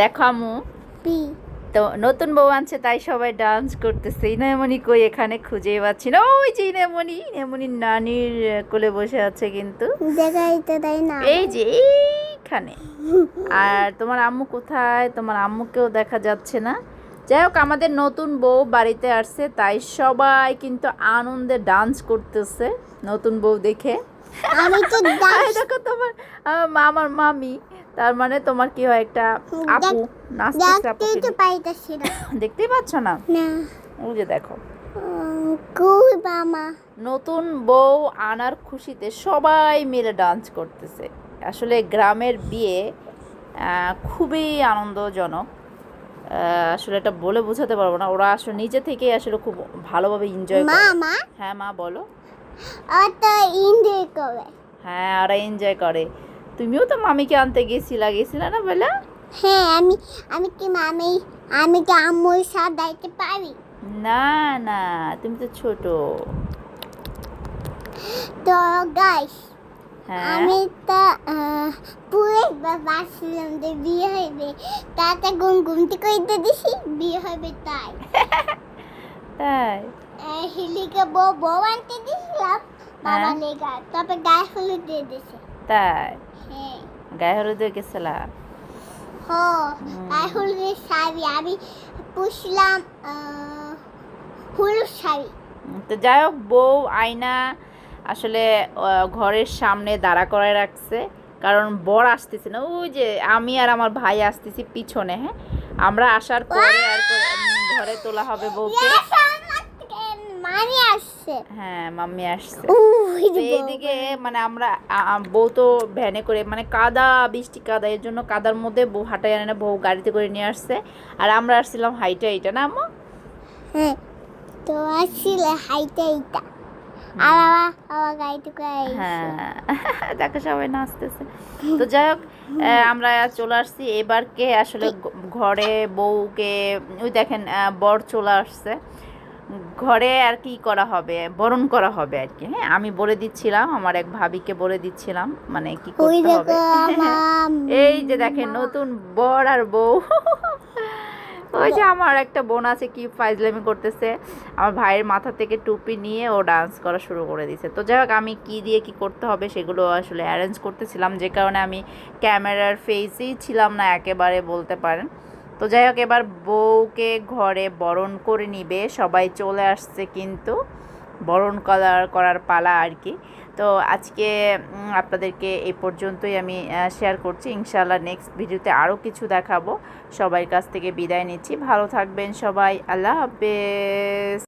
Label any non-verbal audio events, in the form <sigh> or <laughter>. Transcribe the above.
দেখো আমু তো নতুন বউ আনছে তাই সবাই ডান্স করতেছে। ইনামনি কই এখানে খুঁজে পাচ্ছি না। ওই যে ইনামনি ইনামনি নানির কোলে বসে আছে কিন্তু। দেখাইতে দেয় না। এই যে এইখানে। আর তোমার আম্মু কোথায়? তোমার আম্মুকেও দেখা যাচ্ছে না। যাই হোক আমাদের নতুন বউ বাড়িতে আসছে তাই সবাই কিন্তু আনন্দে ডান্স করতেছে নতুন বউ দেখে। আমি তো দেখো তোমার আমার মামি। তার মানে তোমার কি হয় একটা আপু নাচতেছে আপু <laughs> দেখতেই পাচ্ছ না? না। ওই যে দেখো। নতুন বউ আনার খুশিতে সবাই মিলে ডান্স করতেছে। আসলে গ্রামের বিয়ে খুবই আনন্দজনক। আসলে এটা বলে বোঝাতে পারব না। ওরা আসলে নিজে থেকেই আসলে খুব ভালোভাবে এনজয় করে। হ্যাঁ মা বলো। হ্যাঁ ওরা এনজয় করে। তুমিও তো মামিকে আনতে গেছিলা গেছিলা না বেলা? হ্যাঁ আমি আমি কি মামি আমি কি আম্মুর সাথে যাইতে পারি? না না তুমি তো ছোট। তো গাইস হ্যাঁ? আমি তো পুরো ভাবছিলাম যে বিয়ে হইবে তাতে ঘুম ঘুমতে কইতে দিছি বিয়ে হবে তাই। <laughs> তাই? হিলিকে বউ বউ আনতে দিছিলাম বাবা হ্যাঁ। লেগা তারপর গায়ে হলুদ দিয়ে দিছে। তাই? হ্যাঁ। গায়ে হলুদে গেছিলা গায়ে শাড়ি আমি পুষলাম হলুদ শাড়ি। তো যাই হোক বউ আয়না আসলে ঘরের সামনে দাঁড়া করায় রাখছে কারণ বর আসতেছে না। ওই যে আমি আর আমার ভাই আসতেছি পিছনে হ্যাঁ? আমরা আসার পরে আর ঘরে তোলা হবে বউকে। হ্যাঁ মাম্মি আসছে। এইদিকে মানে আমরা বউ তো ভ্যানে করে মানে কাদা বৃষ্টি কাদা এর জন্য কাদার মধ্যে বউ হাঁটাই আনে না বউ গাড়িতে করে নিয়ে আসছে। আর আমরা আসছিলাম হাইটা এইটা না আম্মু? হ্যাঁ তো আসলে হাইটা করে হ্যাঁ দেখো সবাই নাচতেছে। তো যাই হোক আমরা চলে আসছি। এবারকে আসলে ঘরে বউকে ওই দেখেন বর চলে আসছে। ঘরে আর কি করা হবে বরণ করা হবে আর কি। হ্যাঁ আমি বলে দিচ্ছিলাম আমার এক ভাবিকে বলে দিচ্ছিলাম মানে কি করতে হবে। <laughs> এই যে দেখেন নতুন বর আর বউ। <laughs> ওই যে আমার একটা বোন আছে কি ফাইজলামি করতেছে। আমার ভাইয়ের মাথা থেকে টুপি নিয়ে ও ডান্স করা শুরু করে দিছে। তো যাই হোক আমি কি দিয়ে কি করতে হবে সেগুলো আসলে অ্যারেঞ্জ করতেছিলাম। যে কারণে আমি ক্যামেরার ফেসেই ছিলাম না একেবারে বলতে পারেন। তো যাই হোক, এবার বউকে ঘরে বরণ করে নিবে। সবাই চলে আসছে কিন্তু বরণ করার করার পালা আর কি। তো আজকে আপনাদেরকে এই পর্যন্তই আমি শেয়ার করছি। ইনশাল্লাহ নেক্সট ভিডিওতে আরও কিছু দেখাবো। সবাই কাছ থেকে বিদায় নিচ্ছি। ভালো থাকবেন সবাই। আল্লাহ হাফেজ।